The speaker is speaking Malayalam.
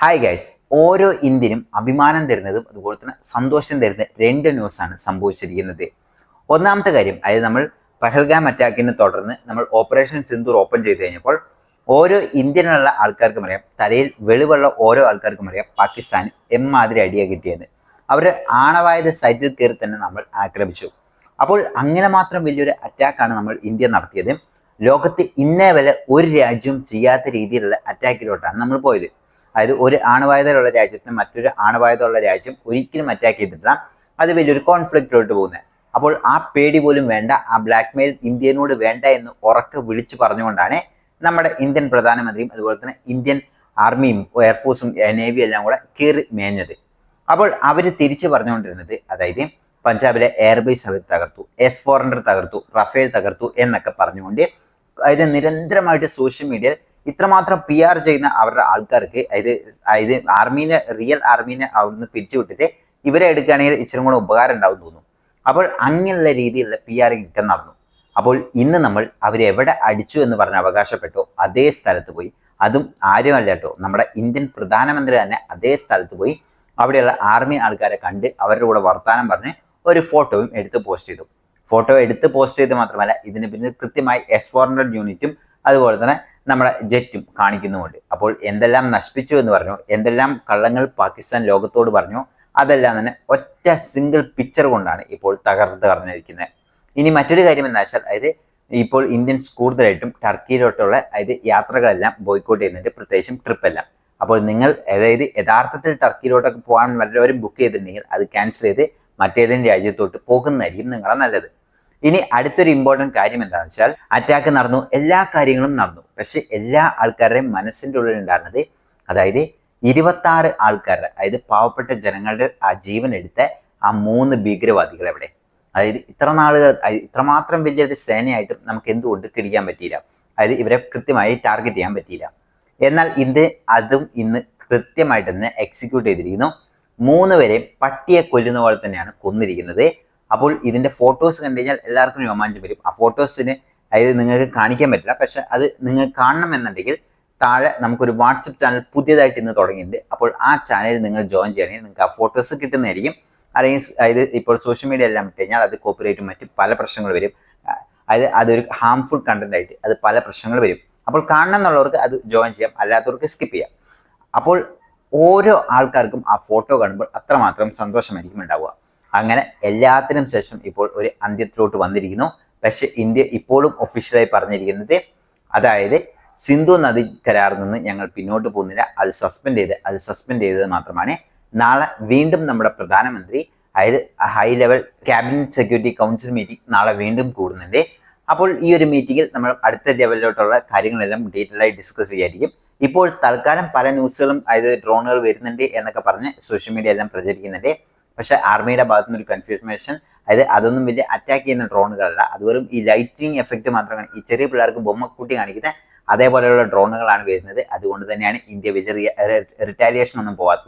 ഹായ് ഗൈസ് ഓരോ ഇന്ത്യനും അഭിമാനം തരുന്നതും അതുപോലെ തന്നെ സന്തോഷം തരുന്ന രണ്ട് ന്യൂസാണ് സംഭവിച്ചിരിക്കുന്നത്. ഒന്നാമത്തെ കാര്യം അതായത് നമ്മൾ പഹൽഗാം അറ്റാക്കിനെ തുടർന്ന് നമ്മൾ ഓപ്പറേഷൻ സിന്ദൂർ ഓപ്പൺ ചെയ്ത് കഴിഞ്ഞപ്പോൾ ഓരോ ഇന്ത്യനുള്ള ആൾക്കാർക്കും അറിയാം തലയിൽ വെളിവുള്ള ഓരോ ആൾക്കാർക്കും അറിയാം പാകിസ്ഥാൻ എമ്മാതിരി അടിയ കിട്ടിയത്. അവർ ആണവായുധ സൈറ്റിൽ കയറി തന്നെ നമ്മൾ ആക്രമിച്ചു. അപ്പോൾ അങ്ങനെ മാത്രം വലിയൊരു അറ്റാക്കാണ് നമ്മൾ ഇന്ത്യ നടത്തിയത്. ലോകത്ത് ഇന്നേ വരെ ഒരു രാജ്യവും ചെയ്യാത്ത രീതിയിലുള്ള അറ്റാക്കിലോട്ടാണ് നമ്മൾ പോയത്. അതായത് ഒരു ആണവായുധമുള്ള രാജ്യത്തിന് മറ്റൊരു ആണവായുധമുള്ള രാജ്യം ഒരിക്കലും അറ്റാക്ക് ചെയ്തിട്ടില്ല. അത് വലിയൊരു കോൺഫ്ലിക്റ്റിലോട്ട് പോകുന്നത് അപ്പോൾ ആ പേടി പോലും വേണ്ട ആ ബ്ലാക്ക് മെയിൽ ഇന്ത്യനോട് വേണ്ട എന്ന് ഉറക്കെ വിളിച്ചു പറഞ്ഞുകൊണ്ടാണ് നമ്മുടെ ഇന്ത്യൻ പ്രധാനമന്ത്രിയും അതുപോലെ തന്നെ ഇന്ത്യൻ ആർമിയും എയർഫോഴ്സും നേവിയും എല്ലാം കൂടെ കയറി മേഞ്ഞത്. അപ്പോൾ അവർ തിരിച്ചു പറഞ്ഞുകൊണ്ടിരുന്നത് അതായത് പഞ്ചാബിലെ എയർബേസ് അവർ തകർത്തു എസ് ഫോർ ഹൺഡ്രഡ് തകർത്തു റഫേൽ തകർത്തു എന്നൊക്കെ പറഞ്ഞുകൊണ്ട് അതായത് നിരന്തരമായിട്ട് സോഷ്യൽ മീഡിയയിൽ ഇത്രമാത്രം പി ആർ ചെയ്യുന്ന അവരുടെ ആൾക്കാർക്ക് അതായത് അതായത് ആർമീനെ റിയൽ ആർമീനെ അവിടുന്ന് പിരിച്ചു വിട്ടിട്ട് ഇവരെ എടുക്കുകയാണെങ്കിൽ ഇച്ചിരി കൂടെ ഉപകാരം ഉണ്ടാവും തോന്നുന്നു. അപ്പോൾ അങ്ങനെയുള്ള രീതിയിലുള്ള പി ആർ കിട്ടാൻ നടന്നു. അപ്പോൾ ഇന്ന് നമ്മൾ അവരെവിടെ അടിച്ചു എന്ന് പറഞ്ഞ് അവകാശപ്പെട്ടു അതേ സ്ഥലത്ത് പോയി. അതും ആരുമല്ല കേട്ടോ നമ്മുടെ ഇന്ത്യൻ പ്രധാനമന്ത്രി തന്നെ അതേ സ്ഥലത്ത് പോയി അവിടെയുള്ള ആർമി ആൾക്കാരെ കണ്ട് അവരുടെ കൂടെ വർത്തമാനം പറഞ്ഞ് ഒരു ഫോട്ടോയും എടുത്ത് പോസ്റ്റ് ചെയ്തു. ഫോട്ടോ എടുത്ത് പോസ്റ്റ് ചെയ്ത് മാത്രമല്ല ഇതിന് പിന്നിൽ കൃത്യമായി എസ് ഫോർ ഹൺഡ്രഡ് യൂണിറ്റും അതുപോലെ തന്നെ നമ്മുടെ ജെറ്റും കാണിക്കുന്നുമുണ്ട്. അപ്പോൾ എന്തെല്ലാം നശിപ്പിച്ചു എന്ന് പറഞ്ഞു എന്തെല്ലാം കള്ളങ്ങൾ പാകിസ്ഥാൻ ലോകത്തോട് പറഞ്ഞു അതെല്ലാം തന്നെ ഒറ്റ സിംഗിൾ പിക്ചർ കൊണ്ടാണ് ഇപ്പോൾ തകർത്ത് തകർന്നിരിക്കുന്നത്. ഇനി മറ്റൊരു കാര്യം എന്താ വെച്ചാൽ അതായത് ഇപ്പോൾ ഇന്ത്യൻസ് കൂടുതലായിട്ടും ടർക്കിയിലോട്ടുള്ള അതായത് യാത്രകളെല്ലാം ബോയ്ക്കോട്ട് ചെയ്യുന്നുണ്ട് പ്രത്യേകിച്ചും ട്രിപ്പ് എല്ലാം. അപ്പോൾ നിങ്ങൾ അതായത് യഥാർത്ഥത്തിൽ ടർക്കിയിലോട്ടൊക്കെ പോകാൻ വല്ലവരും ബുക്ക് ചെയ്തിട്ടുണ്ടെങ്കിൽ അത് ക്യാൻസൽ ചെയ്ത് മറ്റേതെങ്കിലും രാജ്യത്തോട്ട് പോകുന്നതായിരിക്കും നിങ്ങളെ നല്ലത്. ഇനി അടുത്തൊരു ഇമ്പോർട്ടന്റ് കാര്യം എന്താണെന്ന് വെച്ചാൽ അറ്റാക്ക് നടന്നു എല്ലാ കാര്യങ്ങളും നടന്നു. പക്ഷെ എല്ലാ ആൾക്കാരുടെയും മനസ്സിന്റെ ഉള്ളിൽ ഉണ്ടായിരുന്നത് അതായത് ഇരുപത്താറ് ആൾക്കാരുടെ അതായത് പാവപ്പെട്ട ജനങ്ങളുടെ ആ ജീവൻ എടുത്ത ആ മൂന്ന് ഭീകരവാദികൾ എവിടെ? അതായത് ഇത്ര നാളുകൾ ഇത്രമാത്രം വലിയൊരു സേനയായിട്ടും നമുക്ക് എന്തുകൊണ്ട് കിടിക്കാൻ പറ്റിയില്ല. അതായത് ഇവരെ കൃത്യമായി ടാർഗറ്റ് ചെയ്യാൻ പറ്റിയില്ല. എന്നാൽ ഇത് അതും ഇന്ന് കൃത്യമായിട്ട് തന്നെ എക്സിക്യൂട്ട് ചെയ്തിരിക്കുന്നു. മൂന്ന് പേരെയും പട്ടിയെ കൊല്ലുന്ന പോലെ തന്നെയാണ് കൊന്നിരിക്കുന്നത്. അപ്പോൾ ഇതിന്റെ ഫോട്ടോസ് കണ്ടു കഴിഞ്ഞാൽ എല്ലാവർക്കും രോമാഞ്ചം വരും. ആ ഫോട്ടോസിന് അതായത് നിങ്ങൾക്ക് കാണിക്കാൻ പറ്റില്ല. പക്ഷെ അത് നിങ്ങൾ കാണണം എന്നുണ്ടെങ്കിൽ താഴെ നമുക്കൊരു വാട്സപ്പ് ചാനൽ പുതിയതായിട്ട് ഇന്ന് തുടങ്ങിയിട്ടുണ്ട്. അപ്പോൾ ആ ചാനൽ നിങ്ങൾ ജോയിൻ ചെയ്യണമെങ്കിൽ നിങ്ങൾക്ക് ആ ഫോട്ടോസ് കിട്ടുന്നതായിരിക്കും. അല്ലെങ്കിൽ അതായത് ഇപ്പോൾ സോഷ്യൽ മീഡിയ എല്ലാം ഇട്ട് കഴിഞ്ഞാൽ അത് കോപ്പറേറ്റും മറ്റ് പല പ്രശ്നങ്ങൾ വരും. അതായത് അതൊരു ഹാംഫുൾ കണ്ടന്റ് ആയിട്ട് അത് പല പ്രശ്നങ്ങൾ വരും. അപ്പോൾ കാണണം എന്നുള്ളവർക്ക് അത് ജോയിൻ ചെയ്യാം. അല്ലാത്തവർക്ക് സ്കിപ്പ് ചെയ്യാം. അപ്പോൾ ഓരോ ആൾക്കാർക്കും ആ ഫോട്ടോ കാണുമ്പോൾ അത്രമാത്രം സന്തോഷമായിരിക്കും ഉണ്ടാവുക. അങ്ങനെ എല്ലാത്തിനും ശേഷം ഇപ്പോൾ ഒരു അന്ത്യത്തിലോട്ട് വന്നിരിക്കുന്നു. പക്ഷേ ഇന്ത്യ ഇപ്പോഴും ഒഫീഷ്യലായി പറഞ്ഞിരിക്കുന്നത് അതായത് സിന്ധു നദി കരാറിൽ നിന്ന് ഞങ്ങൾ പിന്നോട്ട് പോകുന്നില്ല. അത് സസ്പെൻഡ് ചെയ്ത് അത് സസ്പെൻഡ് ചെയ്തത് മാത്രമാണ്. നാളെ വീണ്ടും നമ്മുടെ പ്രധാനമന്ത്രി അതായത് high level cabinet security council meeting നാളെ വീണ്ടും കൂടുന്നുണ്ട്. അപ്പോൾ ഈ ഒരു മീറ്റിംഗിൽ നമ്മൾ അടുത്ത ലെവലിലോട്ടുള്ള കാര്യങ്ങളെല്ലാം ഡീറ്റെയിൽ ആയി ഡിസ്കസ് ചെയ്യായിരിക്കും. ഇപ്പോൾ തൽക്കാലം പല ന്യൂസുകളും അതായത് ഡ്രോണുകൾ വരുന്നുണ്ട് എന്നൊക്കെ പറഞ്ഞ് സോഷ്യൽ മീഡിയ എല്ലാം പ്രചരിക്കുന്നുണ്ട്. പക്ഷേ ആർമിയുടെ ഭാഗത്തു നിന്ന് ഒരു കൺഫ്യൂഷൻ അതായത് അതൊന്നും വലിയ അറ്റാക്ക് ചെയ്യുന്ന ഡ്രോണുകളല്ല അത് വെറും ഈ ലൈറ്റിംഗ് എഫക്റ്റ് മാത്രമാണ്. ഈ ചെറിയ പിള്ളേർക്ക് ബൊമ്മക്കുട്ടി കാണിക്കുന്ന അതേപോലെയുള്ള ഡ്രോണുകളാണ് വരുന്നത്. അതുകൊണ്ട് തന്നെയാണ് ഇന്ത്യ വലിയ റിറ്റാലിയേഷൻ ഒന്നും പോകാത്തത്